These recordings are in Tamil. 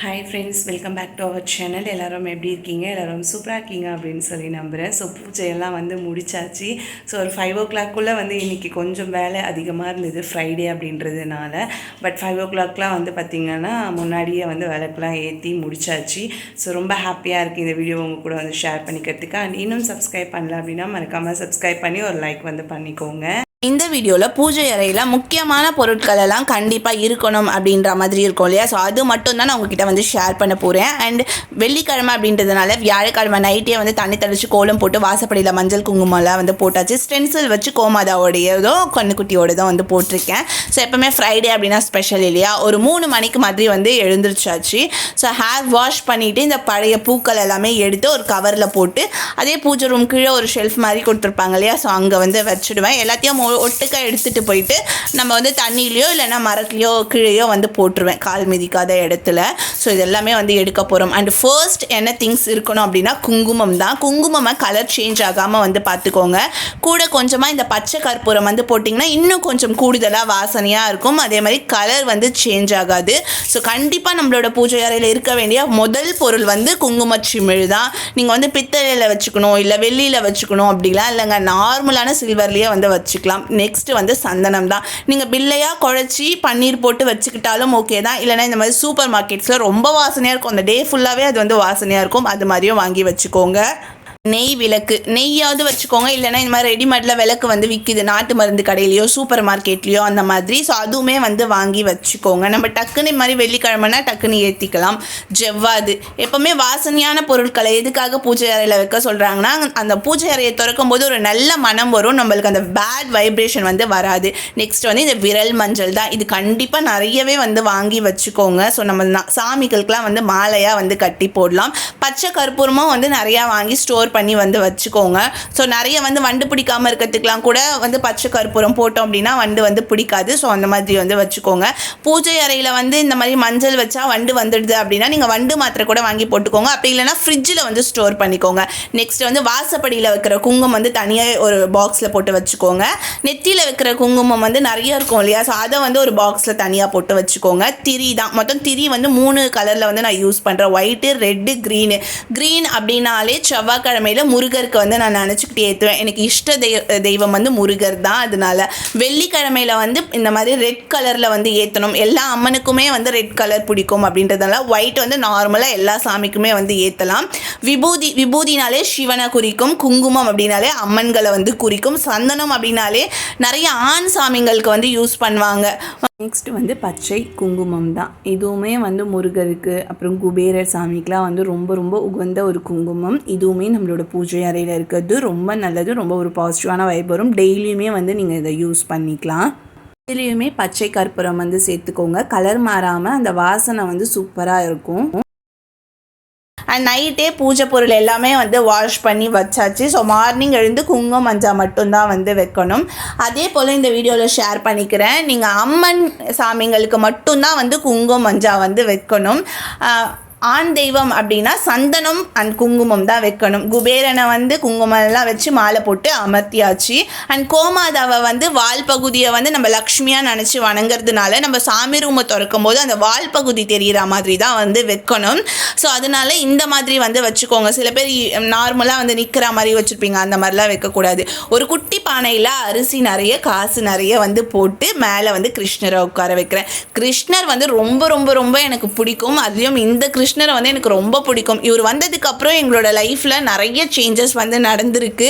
Hi friends welcome back to our channel எல்லோரும் எப்படி இருக்கீங்க? எல்லோரும் சூப்பராக இருக்கீங்க அப்படின்னு சொல்லி நம்புகிறேன் ஸோ பூஜையெல்லாம் வந்து முடிச்சாச்சு. ஸோ ஒரு ஃபைவ் ஓ கிளாக்குள்ளே வந்து இன்றைக்கி கொஞ்சம் வேலை அதிகமாக இருந்தது ஃப்ரைடே அப்படின்றதுனால. பட் ஃபைவ் ஓ கிளாக்லாம் வந்து பார்த்திங்கன்னா முன்னாடியே வந்து விளக்குலாம் ஏற்றி முடிச்சாச்சு. ஸோ ரொம்ப ஹாப்பியாக இருக்குது இந்த வீடியோ உங்கள் கூட வந்து ஷேர் பண்ணிக்கிறதுக்கு. அண்ட் இன்னும் சப்ஸ்கிரைப் பண்ணல அப்படின்னா மறக்காமல் சப்ஸ்கிரைப் பண்ணி ஒரு லைக் வந்து பண்ணிக்கோங்க. இந்த வீடியோவில் பூஜை அறையில் முக்கியமான பொருட்கள் எல்லாம் கண்டிப்பாக இருக்கணும் அப்படின்ற மாதிரி இருக்கும் இல்லையா? ஸோ அது மட்டும் தான் நான் உங்ககிட்ட வந்து ஷேர் பண்ண போகிறேன் அண்ட் வெள்ளிக்கிழமை அப்படின்றதுனால வியாழக்கிழமை நைட்டே வந்து தண்ணி தெளிச்சு கோலம் போட்டு வாசப்படியில் மஞ்சள் குங்குமம்லாம் வந்து போட்டாச்சு. ஸ்டென்சில் வச்சு கோமாதாவோடையதும் கண்ணுக்குட்டியோட வந்து போட்டிருக்கேன். ஸோ எப்போவுமே ஃப்ரைடே அப்படின்னா ஸ்பெஷல் இல்லையா? ஒரு மூணு மணிக்கு மாதிரி வந்து எழுந்திருச்சாச்சு. ஸோ ஹேர் வாஷ் பண்ணிவிட்டு இந்த பழைய பூக்கள் எல்லாமே எடுத்து ஒரு கவரில் போட்டு அதே பூஜை ரூம் கீழே ஒரு ஷெல்ஃப் மாதிரி கொடுத்துருப்பாங்க இல்லையா? ஸோ அங்கே வந்து வச்சுடுவேன். எல்லாத்தையும் ஒட்டுக்காக ஒட்டுக்கா எடுத்துகிட்டு போயிட்டு நம்ம வந்து தண்ணியிலையோ இல்லைன்னா மரத்துலையோ கீழேயோ வந்து போட்டுருவேன். கால் மிதிக்காத இடத்துல. ஸோ இது எல்லாமே வந்து எடுக்க போகிறோம் அண்ட் ஃபர்ஸ்ட் என்ன திங்ஸ் இருக்கணும் அப்படின்னா குங்குமம் தான். குங்குமமாக கலர் சேஞ்ச் ஆகாமல் வந்து பார்த்துக்கோங்க. கூட கொஞ்சமாக இந்த பச்சை கற்பூரம் வந்து போட்டிங்கன்னா இன்னும் கொஞ்சம் கூடுதலாக வாசனையாக இருக்கும். அதே மாதிரி கலர் வந்து சேஞ்ச் ஆகாது. ஸோ கண்டிப்பாக நம்மளோட பூஜை அறையில் இருக்க வேண்டிய முதல் பொருள் வந்து குங்குமச்சிமிழ் தான். நீங்கள் வந்து பித்தளையில் வச்சுக்கணும் இல்லை வெள்ளியில் வச்சுக்கணும் அப்படிலாம் இல்லைங்க. நார்மலான சில்வர்லேயே வந்து வச்சுக்கலாம். நெக்ஸ்ட்டு வந்து சந்தனம் தான். நீங்கள் பில்லையாக குழச்சி பன்னீர் போட்டு வச்சுக்கிட்டாலும் ஓகே தான். இல்லைன்னா இந்த மாதிரி சூப்பர் மார்க்கெட்ஸில் ரொம்ப வாசனையாக இருக்கும். அந்த டே ஃபுல்லாகவே அது வந்து வாசனையாக இருக்கும். அது மாதிரியும் வாங்கி வச்சுக்கோங்க. நெய் விளக்கு. நெய்யாவது வச்சுக்கோங்க. இல்லைன்னா இந்த மாதிரி ரெடிமேடில் விளக்கு வந்து விற்கிது நாட்டு மருந்து கடையிலையோ சூப்பர் மார்க்கெட்லேயோ அந்த மாதிரி. ஸோ அதுவுமே வந்து வாங்கி வச்சுக்கோங்க. நம்ம டக்குன்னு இந்த மாதிரி வெள்ளிக்கிழமைனா டக்குன்னு ஏற்றிக்கலாம் ஜவ்வாது. எப்போவுமே வாசனையான பொருட்களை எதுக்காக பூஜை அறையில் வைக்க சொல்கிறாங்கன்னா அந்த பூஜை அறையை திறக்கும் போது ஒரு நல்ல மனம் வரும். நம்மளுக்கு அந்த பேட் வைப்ரேஷன் வந்து வராது. நெக்ஸ்ட் வந்து இந்த விரல் மஞ்சள் தான். இது கண்டிப்பாக நிறையவே வந்து வாங்கி வச்சுக்கோங்க. ஸோ நம்ம சாமிகளுக்கெலாம் வந்து மாலையாக வந்து கட்டி போடலாம். பச்சை கற்பூரமும் வந்து நிறையா வாங்கி ஸ்டோர் பண்ணி வந்து வச்சுக்கோங்க. ஸோ நிறைய வந்து வண்டு பிடிக்காம இருக்கிறதுக்கெலாம் கூட வந்து பச்சை கற்பூரம் போட்டோம் அப்படின்னா வண்டு வந்து பிடிக்காது. ஸோ அந்த மாதிரி வந்து வச்சுக்கோங்க. பூஜை அறையில் வந்து இந்த மாதிரி மஞ்சள் வச்சா வண்டு வந்துடுது அப்படின்னா நீங்கள் வண்டு மாத்திரை கூட வாங்கி போட்டுக்கோங்க. அப்படி இல்லைன்னா ஃப்ரிட்ஜில் வந்து ஸ்டோர் பண்ணிக்கோங்க. நெக்ஸ்ட் வந்து வாசப்படியில் வைக்கிற குங்குமம் வந்து தனியாக ஒரு பாக்ஸில் போட்டு வச்சுக்கோங்க. நெத்தியில் வைக்கிற குங்குமம் வந்து நிறைய இருக்கும் இல்லையா? ஸோ அதை வந்து ஒரு பாக்ஸில் தனியாக போட்டு வச்சுக்கோங்க. திரி தான். மொத்தம் திரி வந்து மூணு கலரில் வந்து நான் யூஸ் பண்ணுறேன் ஒயிட்டு ரெட்டு க்ரீனு க்ரீன் அப்படின்னாலே செவ்வாய்க்கிழமையில் முருகருக்கு வந்து நான் நினச்சிக்கிட்டு ஏற்றுவேன் எனக்கு இஷ்ட தெய்வ தெய்வம் வந்து முருகர் தான் அதனால. வெள்ளிக்கிழமையில் வந்து இந்த மாதிரி ரெட் கலரில் வந்து ஏற்றணும் எல்லா அம்மனுக்குமே வந்து ரெட் கலர் பிடிக்கும் அப்படின்றதுனால ஒயிட் வந்து நார்மலாக எல்லா சாமிக்குமே வந்து ஏற்றலாம் விபூதி விபூதினாலே சிவனை குறிக்கும் குங்குமம் அப்படின்னாலே அம்மன்களை வந்து குறிக்கும் சந்தனம் அப்படின்னாலே நிறைய ஆண் சாமிங்களுக்கு வந்து யூஸ் பண்ணுவாங்க. நெக்ஸ்ட் வந்து பச்சை குங்குமம் தான். இதுவுமே வந்து முருகருக்கு அப்புறம் குபேரர் சாமிக்கெலாம் வந்து ரொம்ப ரொம்ப உகந்த ஒரு குங்குமம். இதுவுமே நம்மளோட பூஜை அறையில் இருக்கிறது. ரொம்ப நல்லது. ரொம்ப ஒரு பாசிட்டிவான வைப் வரும். டெய்லியுமே வந்து நீங்கள் இதை யூஸ் பண்ணிக்கலாம். இதுலேயுமே பச்சை கற்பூரம் வந்து சேர்த்துக்கோங்க. கலர் மாறாமல் அந்த வாசனை வந்து சூப்பராக இருக்கும். அண்ட் நைட்டே பூஜை பொருள் எல்லாமே வந்து வாஷ் பண்ணி வச்சாச்சு. ஸோ மார்னிங் எழுந்து குங்குமம் மஞ்சா மட்டும்தான் வந்து வைக்கணும். அதே போல் இந்த வீடியோவில் ஷேர் பண்ணிக்கிறேன். நீங்கள் அம்மன் சாமிங்களுக்கு மட்டும்தான் வந்து குங்குமம் மஞ்சா வந்து வைக்கணும். ஆண் தெய்வம் அப்படின்னா சந்தனம் அண்ட் குங்குமம் தான் வைக்கணும். குபேரனை வந்து குங்குமம் எல்லாம் வச்சு மாலை போட்டு அமர்த்தியாச்சு. அண்ட் கோமாதாவை வந்து வால் பகுதியை வந்து நம்ம லக்ஷ்மியாக நினச்சி வணங்குறதுனால நம்ம சாமி ரூமை திறக்கும் போது அந்த வால் பகுதி தெரிகிற மாதிரி தான் வந்து வைக்கணும். ஸோ அதனால இந்த மாதிரி வந்து வச்சுக்கோங்க. சில பேர் நார்மலாக வந்து நிற்கிற மாதிரி வச்சுருப்பீங்க. அந்த மாதிரிலாம் வைக்கக்கூடாது. ஒரு குட்டி பானையில் அரிசி நிறைய காசு நிறைய வந்து போட்டு மேலே வந்து கிருஷ்ணரை உட்கார வைக்கிறேன். கிருஷ்ணர் வந்து ரொம்ப ரொம்ப ரொம்ப எனக்கு பிடிக்கும். அதுலேயும் இந்த கிருஷ்ண கிருஷ்ணரை வந்து எனக்கு ரொம்ப பிடிக்கும். இவர் வந்ததுக்கு அப்புறம் எங்களோட லைஃப்பில் நிறைய சேஞ்சஸ் வந்து நடந்திருக்கு.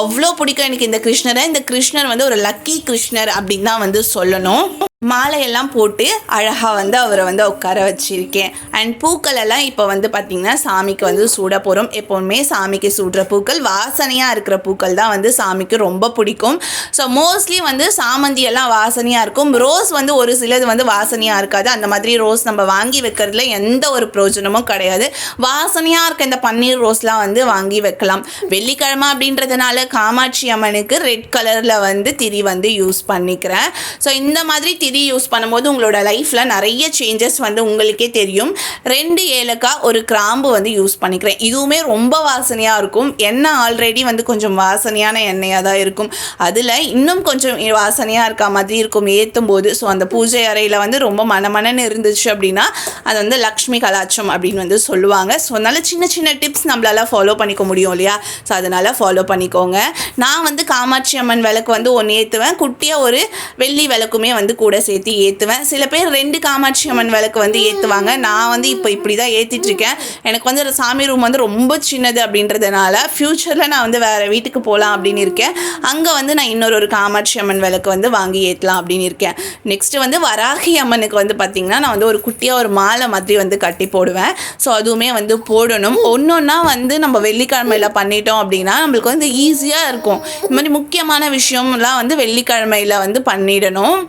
அவ்வளோ பிடிக்கும் எனக்கு இந்த கிருஷ்ணரை இந்த கிருஷ்ணர் வந்து ஒரு லக்கி கிருஷ்ணர் அப்படின்னு தான் வந்து சொல்லணும். மாலையெல்லாம் போட்டு அழகாக வந்து அவரை வந்து உட்கார வச்சுருக்கேன். அண்ட் பூக்கள் எல்லாம் இப்போ வந்து பார்த்திங்கன்னா சாமிக்கு வந்து சூட போகிறோம் எப்போவுமே சாமிக்கு சூடுற பூக்கள் வாசனையாக இருக்கிற பூக்கள் தான் வந்து சாமிக்கு ரொம்ப பிடிக்கும். ஸோ மோஸ்ட்லி வந்து சாமந்தி எல்லாம் வாசனையாக இருக்கும். ரோஸ் வந்து ஒரு சிலது வந்து வாசனையாக இருக்காது. அந்த மாதிரி ரோஸ் நம்ம வாங்கி வைக்கிறதுல எந்த ஒரு பிரயோஜனமும் கிடையாது. வாசனையாக இருக்க இந்த பன்னீர் ரோஸ்லாம் வந்து வாங்கி வைக்கலாம். வெள்ளிக்கிழமை அப்படின்றதுனால காமாட்சி அம்மனுக்கு ரெட் கலரில் வந்து திரி வந்து யூஸ் பண்ணிக்கிறேன். ஸோ இந்த மாதிரி திரி திரி யூஸ் பண்ணும்போது உங்களோட லைஃப்பில் நிறைய சேஞ்சஸ் வந்து உங்களுக்கே தெரியும். ரெண்டு ஏலக்காய் ஒரு கிராம்பு வந்து யூஸ் பண்ணிக்கிறேன். இதுவுமே ரொம்ப வாசனையாக இருக்கும். எண்ணெய் ஆல்ரெடி வந்து கொஞ்சம் வாசனையான எண்ணெயாக தான் இருக்கும். அதில் இன்னும் கொஞ்சம் வாசனையாக இருக்க மாதிரி இருக்கும் ஏற்றும் போது ஸோ அந்த பூஜை அறையில் வந்து ரொம்ப மனமனன்னு இருந்துச்சு அப்படின்னா அது வந்து லக்ஷ்மி கலாச்சம் அப்படின்னு வந்து சொல்லுவாங்க. ஸோ அதனால் சின்ன சின்ன டிப்ஸ் நம்மளால் ஃபாலோ பண்ணிக்க முடியும் இல்லையா? ஸோ அதனால் ஃபாலோ பண்ணிக்கோங்க. நான் வந்து காமாட்சி அம்மன் விளக்கு வந்து ஒன்று ஏற்றுவேன் குட்டியாக ஒரு வெள்ளி விளக்குமே வந்து கூட சேர்த்து ஏற்றுவேன் சில பேர் ரெண்டு காமாட்சி அம்மன் விளக்கு வந்து ஏற்றுவாங்க நான் வந்து இப்போ இப்படி தான் ஏற்றிட்டுருக்கேன் எனக்கு வந்து அந்த சாமி ரூம் வந்து ரொம்ப சின்னது அப்படின்றதுனால ஃப்யூச்சரில் நான் வந்து வேறு வீட்டுக்கு போகலாம் அப்படின்னு இருக்கேன். அங்கே வந்து நான் இன்னொரு ஒரு காமாட்சி அம்மன் விளக்கு வந்து வாங்கி ஏற்றலாம் அப்படின்னு இருக்கேன். நெக்ஸ்ட்டு வந்து வராகி அம்மனுக்கு வந்து பார்த்திங்கன்னா நான் வந்து ஒரு குட்டியாக ஒரு மாலை மாதிரி வந்து கட்டி போடுவேன். ஸோ அதுவுமே வந்து போடணும். ஒன்று ஒன்றா வந்து நம்ம வெள்ளிக்கிழமையில் பண்ணிட்டோம் அப்படின்னா நம்மளுக்கு வந்து ஈஸியாக இருக்கும். இந்த மாதிரி முக்கியமான விஷயம்லாம் வந்து வெள்ளிக்கிழமையில் வந்து பண்ணிடணும்.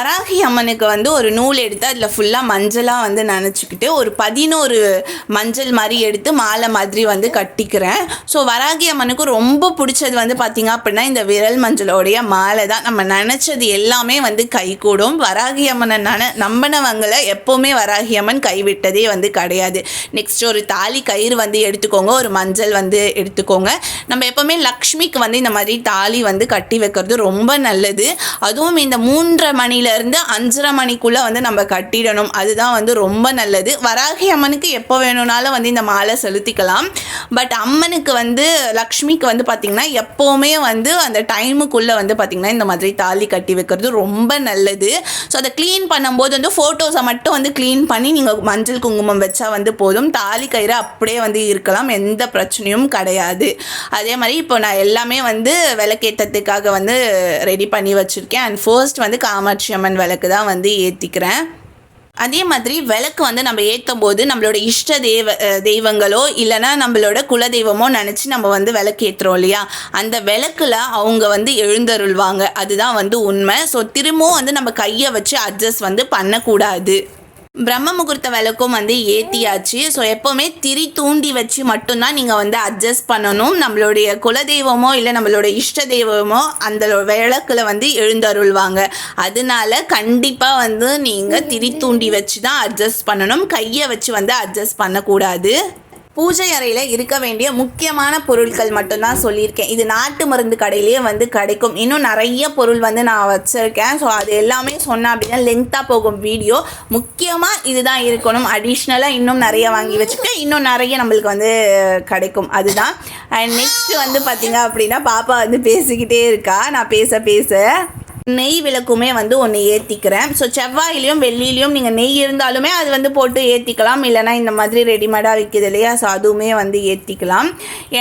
வராகி அம்மனுக்கு வந்து ஒரு நூல் எடுத்து அதில் ஃபுல்லாக மஞ்சளாக வந்து நினச்சிக்கிட்டு ஒரு பதினோரு மஞ்சள் மாதிரி எடுத்து மாலை மாதிரி வந்து கட்டிக்கிறேன். ஸோ வராகி அம்மனுக்கு ரொம்ப பிடிச்சது வந்து பார்த்திங்க அப்படின்னா இந்த விரல் மஞ்சளோடைய மாலை தான். நம்ம நினச்சது எல்லாமே வந்து கைகூடும். வராகி அம்மனை நன நம்பினவங்களை எப்போவுமே வராகி அம்மன் கைவிட்டதே வந்து கிடையாது. நெக்ஸ்ட் ஒரு தாலி கயிறு வந்து எடுத்துக்கோங்க. ஒரு மஞ்சள் வந்து எடுத்துக்கோங்க. நம்ம எப்போவுமே லக்ஷ்மிக்கு வந்து இந்த மாதிரி தாலி வந்து கட்டி வைக்கிறது ரொம்ப நல்லது. அதுவும் இந்த மூன்றரை மணி மணிலேருந்து அஞ்சரை மணிக்குள்ளே வந்து நம்ம கட்டிடணும். அதுதான் வந்து ரொம்ப நல்லது. வராகி அம்மனுக்கு எப்போ வேணும்னாலும் வந்து இந்த மாலை செலுத்திக்கலாம். பட் அம்மனுக்கு வந்து லக்ஷ்மிக்கு வந்து பார்த்திங்கன்னா எப்போவுமே வந்து அந்த டைமுக்குள்ளே வந்து பார்த்திங்கன்னா இந்த மாதிரி தாலி கட்டி வைக்கிறது ரொம்ப நல்லது. ஸோ அதை க்ளீன் பண்ணும்போது வந்து ஃபோட்டோஸை மட்டும் வந்து க்ளீன் பண்ணி நீங்கள் மஞ்சள் குங்குமம் வச்சா வந்து போதும். தாலி கயிறு அப்படியே வந்து இருக்கலாம். எந்த பிரச்சனையும் கிடையாது. அதே மாதிரி இப்போ நான் எல்லாமே வந்து விளக்கேற்றத்துக்காக வந்து ரெடி பண்ணி வச்சுருக்கேன். அண்ட் ஃபர்ஸ்ட் வந்து காமாட்சி அம்மன் விளக்கு தான் வந்து ஏற்றிக்கிறேன் அதே மாதிரி விளக்கு வந்து நம்ம ஏற்றும் போது நம்மளோட இஷ்ட தெய்வ தெய்வங்களோ இல்லைன்னா நம்மளோட குலதெய்வமோ நினச்சி நம்ம வந்து விளக்கு ஏற்றுறோம் இல்லையா? அந்த விளக்கில் அவங்க வந்து எழுந்தருள்வாங்க. அதுதான் வந்து உண்மை. ஸோ திரும்பவும் வந்து நம்ம கையை வச்சு அட்ஜஸ்ட் வந்து பண்ணக்கூடாது. பிரம்ம முகூர்த்த விளக்கும் வந்து ஏற்றியாச்சு ஸோ எப்போவுமே திரி தூண்டி வச்சு மட்டும்தான் நீங்கள் வந்து அட்ஜஸ்ட் பண்ணணும். நம்மளுடைய குலதெய்வமோ இல்லை நம்மளோட இஷ்ட தெய்வமோ அந்த விளக்குல வந்து எழுந்தருள்வாங்க. அதனால கண்டிப்பாக வந்து நீங்கள் திரி தூண்டி வச்சு தான் அட்ஜஸ்ட் பண்ணணும். கையை வச்சு வந்து அட்ஜஸ்ட் பண்ணக்கூடாது. பூஜை அறையில் இருக்க வேண்டிய முக்கியமான பொருட்கள் மட்டும்தான் சொல்லியிருக்கேன். இது நாட்டு மருந்து கடையிலேயே வந்து கிடைக்கும். இன்னும் நிறைய பொருள் வந்து நான் வச்சுருக்கேன். ஸோ அது எல்லாமே சொன்னேன் அப்படின்னா லென்த்தாக போகும் வீடியோ. முக்கியமாக இதுதான் இருக்கணும். அடிஷ்னலாக இன்னும் நிறைய வாங்கி வச்சுருக்கேன். இன்னும் நிறைய நம்மளுக்கு வந்து கிடைக்கும். அதுதான். அண்ட் நெக்ஸ்ட் வந்து பார்த்திங்க அப்படின்னா பாப்பா வந்து பேசிக்கிட்டே இருக்கா. நான் பேச பேச. நெய் விளக்குமே வந்து ஒன்று ஏற்றிக்கிறேன் ஸோ செவ்வாயிலையும் வெள்ளிலையும் நீங்கள் நெய் இருந்தாலுமே அது வந்து போட்டு ஏற்றிக்கலாம் இல்லைனா இந்த மாதிரி ரெடிமேடாக விற்கிது இல்லையா? ஸோ அதுவுமே வந்து ஏற்றிக்கலாம்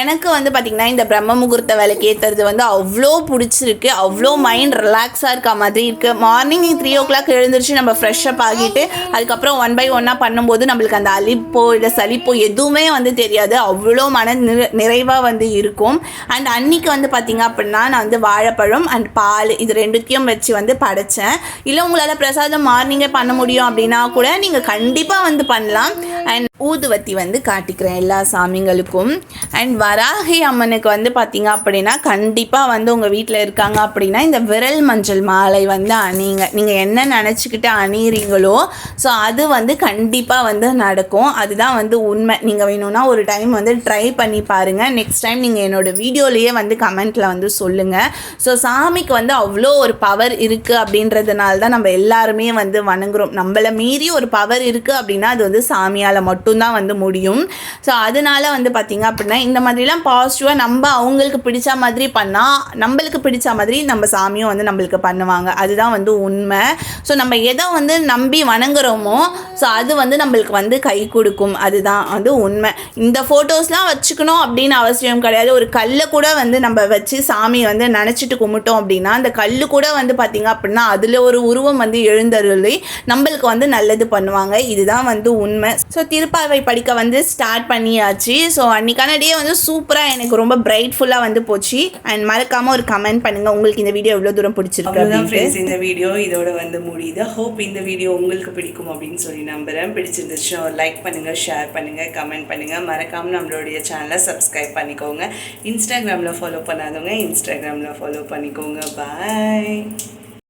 எனக்கு வந்து பார்த்திங்கன்னா இந்த பிரம்ம முகூர்த்த விளக்கு ஏற்றுறது வந்து அவ்வளோ பிடிச்சிருக்கு. அவ்வளோ மைண்ட் ரிலாக்ஸாக இருக்க மாதிரி இருக்குது மார்னிங் த்ரீ ஓ கிளாக் எழுந்துருச்சு நம்ம ஃப்ரெஷ்அப் ஆகிட்டு அதுக்கப்புறம் ஒன் பை ஒன்னாக பண்ணும்போது நம்மளுக்கு அந்த அலிப்போ இல்லை சலிப்போ எதுவுமே வந்து தெரியாது. அவ்வளோ மன நிறை நிறைவாக வந்து இருக்கும். அண்ட் அன்னைக்கு வந்து பார்த்திங்க அப்படின்னா நான் வந்து வாழைப்பழம் அண்ட் பால் இது ரெண்டு முக்கியம் வச்சு வந்து படைச்சேன். இல்லை உங்களால் பிரசாதம் மார்னிங்கே பண்ண முடியும் அப்படின்னா கூட நீங்கள் கண்டிப்பாக வந்து பண்ணலாம். அண்ட் ஊதுவத்தி வந்து காட்டிக்கிறேன் எல்லா சாமிங்களுக்கும். அண்ட் வராகி அம்மனுக்கு வந்து பார்த்தீங்க அப்படின்னா கண்டிப்பாக வந்து உங்கள் வீட்டில் இருக்காங்க அப்படின்னா இந்த விரல் மஞ்சள் மாலை வந்து அணியுங்க நீங்கள் என்ன நினச்சிக்கிட்டு அணியிறீங்களோ ஸோ அது வந்து கண்டிப்பாக வந்து நடக்கும். அதுதான் வந்து உண்மை. நீங்கள் வேணும்னா ஒரு டைம் வந்து ட்ரை பண்ணி பாருங்கள் நெக்ஸ்ட் டைம் நீங்கள் என்னோடய வீடியோலேயே வந்து கமெண்ட்டில் வந்து சொல்லுங்கள் ஸோ சாமிக்கு வந்து அவ்வளோ ஒரு பவர் இருக்குது அப்படின்றதுனால தான் நம்ம எல்லாருமே வந்து வணங்குறோம். நம்மளை மீறி ஒரு பவர் இருக்குது அப்படின்னா அது வந்து சாமியால் மட்டும் மட்டும்தான் வந்து முடியும். ஸோ அதனால வந்து பார்த்திங்க அப்படின்னா இந்த மாதிரிலாம் பாசிட்டிவாக நம்ம அவங்களுக்கு பிடிச்ச மாதிரி பண்ணால் நம்மளுக்கு பிடிச்ச மாதிரி நம்ம சாமியும் வந்து நம்மளுக்கு பண்ணுவாங்க. அதுதான் வந்து உண்மை. ஸோ நம்ம எதை வந்து நம்பி வணங்குறோமோ ஸோ அது வந்து நம்மளுக்கு வந்து கை கொடுக்கும். அதுதான் வந்து உண்மை. இந்த ஃபோட்டோஸ்லாம் வச்சுக்கணும் அப்படின்னு அவசியம் கிடையாது. ஒரு கல்லை கூட வந்து நம்ம வச்சு சாமி வந்து நினச்சிட்டு கும்பிட்டோம் அப்படின்னா அந்த கல் கூட வந்து பார்த்திங்க அப்படின்னா அதில் ஒரு உருவம் வந்து எழுந்தருளி நம்மளுக்கு வந்து நல்லது பண்ணுவாங்க. இதுதான் வந்து உண்மை. ஸோ திருப்பாவை படிக்க வந்து ஸ்டார்ட் பண்ணியாச்சு. ஸோ அன்றைக்கான டே வந்து சூப்பராக எனக்கு ரொம்ப பிரைட்ஃபுல்லாக வந்து போச்சு. அண்ட் மறக்காமல் ஒரு கமெண்ட் பண்ணுங்கள் உங்களுக்கு இந்த வீடியோ எவ்வளோ தூரம் பிடிச்சிருக்கு ஃப்ரெண்ட்ஸ் இந்த வீடியோ இதோட வந்து முடியுது. ஹோப் இந்த வீடியோ உங்களுக்கு பிடிக்கும் அப்படின்னு சொல்லி நம்புகிறேன் பிடிச்சிருந்துச்சுன்னா ஒரு லைக் பண்ணுங்கள் ஷேர் பண்ணுங்கள் கமெண்ட் பண்ணுங்கள் மறக்காமல் நம்மளுடைய சேனலை சப்ஸ்கிரைப் பண்ணிக்கோங்க. இன்ஸ்டாகிராமில் ஃபாலோ பண்ணாதவங்க இன்ஸ்டாகிராமில் ஃபாலோ பண்ணிக்கோங்க. பாய்